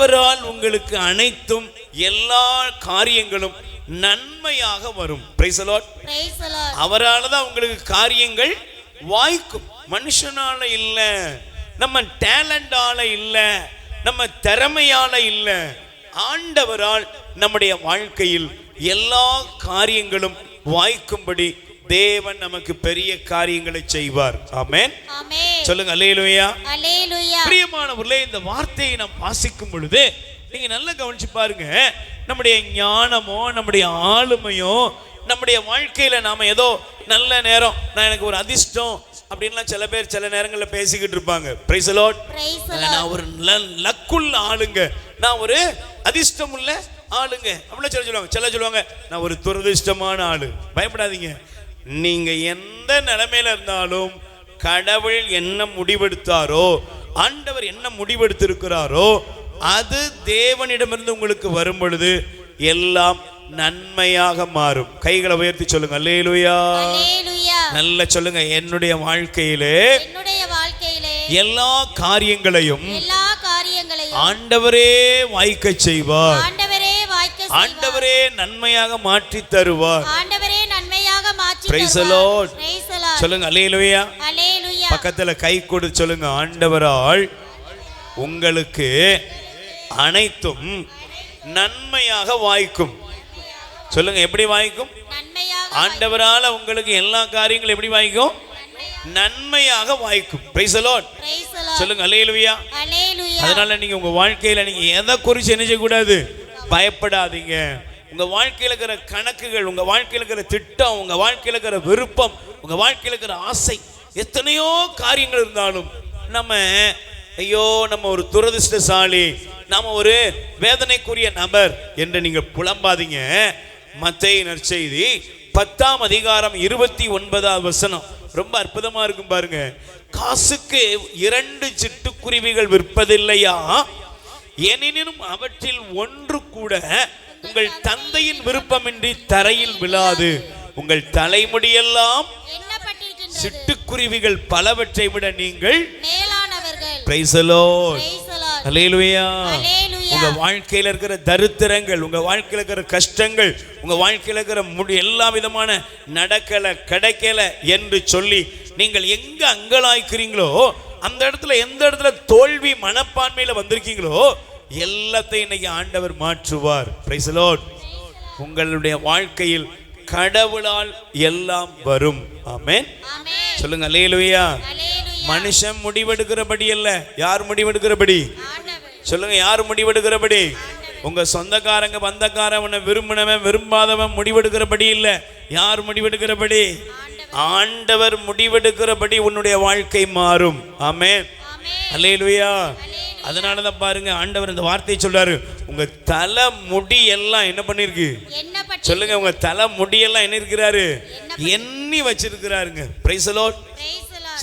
ஆண்டவரால் உங்களுக்கு அனைத்தும் எல்லா காரியங்களும் நன்மையாக வரும். அவரால் தான் உங்களுக்கு காரியங்கள் வாய்க்கும். மனுஷனால இல்ல நம்ம டேலண்டால இல்ல நம்ம திறமையால இல்ல. ஆண்டவரால் நம்முடைய வாழ்க்கையில் எல்லா காரியங்களும் வாய்க்கும்படி தேவன் நமக்கு பெரிய காரியங்களை செய்வார். ஆமென். சொல்லுங்க Hallelujah. பிரியமானவர்களே இந்த வார்த்தையை நாம் வாசிக்கும் பொழுது நீங்க நல்லா கவனிச்சு பாருங்க. நம்முடைய ஞானமோ நம்முடைய ஆளுமையோ நம்முடைய வாழ்க்கையில நாம ஏதோ நல்ல நேரம் நான் எனக்கு ஒரு அதிர்ஷ்டம் அப்படின்லாம் சில பேர் சில நேரங்களில் பேசிக்கிட்டு இருப்பாங்க. Praise Lord. நான் ஒரு லக்குள்ள ஆளுங்க. நான் ஒரு அதிர்ஷ்டம் உள்ள ஆளுங்க. அப்படிலாம் சில சொல்லுவாங்க. சில சொல்லுவாங்க நான் ஒரு துரதிர்ஷ்டமான ஆளு. பயப்படாதீங்க. நீங்க எந்த நிலைமையில இருந்தாலும் கடவுள் என்ன முடிவெடுத்தாரோ ஆண்டவர் என்ன முடிவெடுத்திருக்கிறாரோ அது தேவனிடமிருந்து உங்களுக்கு வரும் பொழுது எல்லாம் நன்மையாக மாறும். கைகளை உயர்த்தி சொல்லுங்க அல்லேலூயா. நல்ல சொல்லுங்க என்னுடைய வாழ்க்கையிலே எல்லா காரியங்களையும் ஆண்டவரே வாய்க்க செய்வார். ஆண்டவரே நன்மையாக மாற்றி தருவார். சொல்லுங்க அல்லேலூயா. பக்கத்துல கை கொடு சொல்லுங்க ஆண்டவரால் உங்களுக்கு அனைத்தும் நன்மையாக வாய்க்கும். சொல்லுங்க எப்படி வாய்க்கும்? ஆண்டவரால உங்களுக்கு எல்லா காரியங்களும் எப்படி வாய்க்கும்? நன்மையாக வாய்க்கும். Praise Lord. சொல்லுங்க Hallelujah. அதனால நீங்க உங்க வாழ்க்கையில நீங்க எதை குறிச்சு என்ன செய்யக்கூடாது? பயப்படாதீங்க. உங்க வாழ்க்கையில இருக்கிற கணக்குகள் உங்க வாழ்க்கையில இருக்கிற திட்டம் உங்க வாழ்க்கையில இருக்கிற விருப்பம் உங்க வாழ்க்கையில இருக்கிற ஆசை எத்தனையோ காரியங்கள் இருந்தாலும் நம்ம ஐயோ நம்ம ஒரு துரதிர்ஷ்டசாலி நாம ஒரு வேதனைக்குரிய நபர் என்று நீங்க புலம்பாதீங்க. மத்திய நற்செய்தி பத்தாம் அதிகாரம் இருபத்தி ஒன்பதாவது வசனம். ரொம்ப அற்புதமா இருக்கும் பாருங்க. காசுக்கு இரண்டு சிட்டுக்குருவிகள் விற்பதில்லையா? எனினும் அவற்றில் ஒன்று கூட உங்கள் தந்தையின் விருப்பமின்றி தரையில் விழாது. உங்கள் தலைமுடியெல்லாம் சிட்டுக்குருவிகள் பலவற்றை விட நீங்கள். உங்க வாழ்க்கையில இருக்கிற தரித்திரங்கள் உங்க வாழ்க்கையில இருக்கிற கஷ்டங்கள் உங்க வாழ்க்கையில இருக்கிற முடி எல்லா விதமான நடக்கல கிடைக்கல என்று சொல்லி நீங்கள் எங்க அங்கலாய்க்கிறீங்களோ அந்த இடத்துல எந்த இடத்துல தோல்வி மனப்பான்மையில வந்திருக்கீங்களோ எல்லாத்தையும் இன்னைக்கு ஆண்டவர் மாற்றுவார். உங்களுடைய வாழ்க்கையில் கடவுளால் எல்லாம் வரும். ஆமென். சொல்லுங்க Hallelujah. மனுஷன் முடிவெடுக்கிறபடி அல்ல. யார் முடிவெடுக்கிறபடி. சொல்லுங்க யார் முடிவெடுக்கிறபடி? உங்க சொந்தக்காரங்க பந்தக்காரவனை விரும்பினவன் விரும்பாதவன் முடிவெடுக்கிறபடி இல்ல. யார் முடிவெடுக்கிறபடி? ஆண்டவர். முடிவெடுக்கிறபடி உன்னுடைய வாழ்க்கை மாறும். ஆமென். Amen. அல்லேலூயா. அதனால தான் பாருங்க ஆண்டவர் இந்த வார்த்தையை சொல்றாரு. உங்க தலை முடி எல்லாம் என்ன பண்ணிருக்கு? சொல்லுங்க உங்க தலை முடியெல்லாம் என்ன இருக்கிறாரு? எண்ணி வச்சிருக்கிறாருங்க. Price Lord.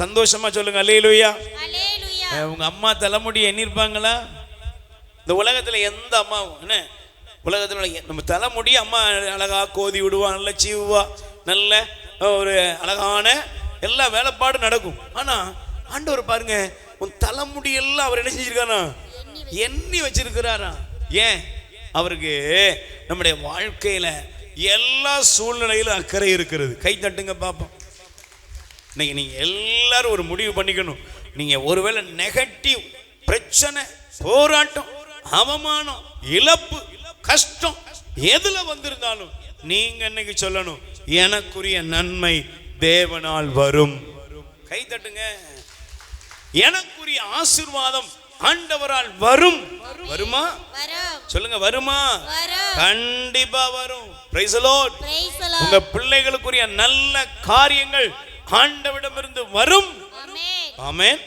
சந்தோஷமா சொல்லுங்க அல்லேலூயா உங்க அம்மா தலைமுடி எண்ணிருப்பாங்களா இந்த உலகத்துல எந்த அம்மாவும் என்ன? உலகத்துல நம்ம தலைமுடி அம்மா அழகா கோதி விடுவா நல்ல சீவுவா நல்ல ஒரு அழகான எல்லா வேலைப்பாடும் நடக்கும். ஆனா ஆண்டவர் பாருங்க உன் தலைமுடி எல்லாம் அவர் என்ன செஞ்சிருக்காரா? எண்ணி வச்சிருக்கிறாரா? ஏன்? அவருக்கு நம்முடைய வாழ்க்கையில எல்லா சூழ்நிலையிலும் அக்கறை இருக்கிறது. கை தட்டுங்க பார்ப்போம் இன்னைக்கு நீங்க எல்லாரும் ஒரு முடிவு பண்ணிக்கணும். நீங்க ஒருவேளை நெகட்டிவ் பிரச்சனை போராட்டம் அவமானம் இழப்பு கஷ்டம் எதுல வந்திருந்தாலும் நீங்க இன்னைக்கு சொல்லணும்? எனக்குரிய நன்மை தேவனால் வரும். கை தட்டுங்க. எனக்குரிய ஆசீர்வாதம் ஆண்டவரால் வரும். வருமா? வரும். சொல்லுங்க வருமா? வரும். கண்டிப்பா வரும். உங்க பிள்ளைகளுக்குரிய நல்ல காரியங்கள் ஆண்டவிடமிருந்து வரும். ஆமென்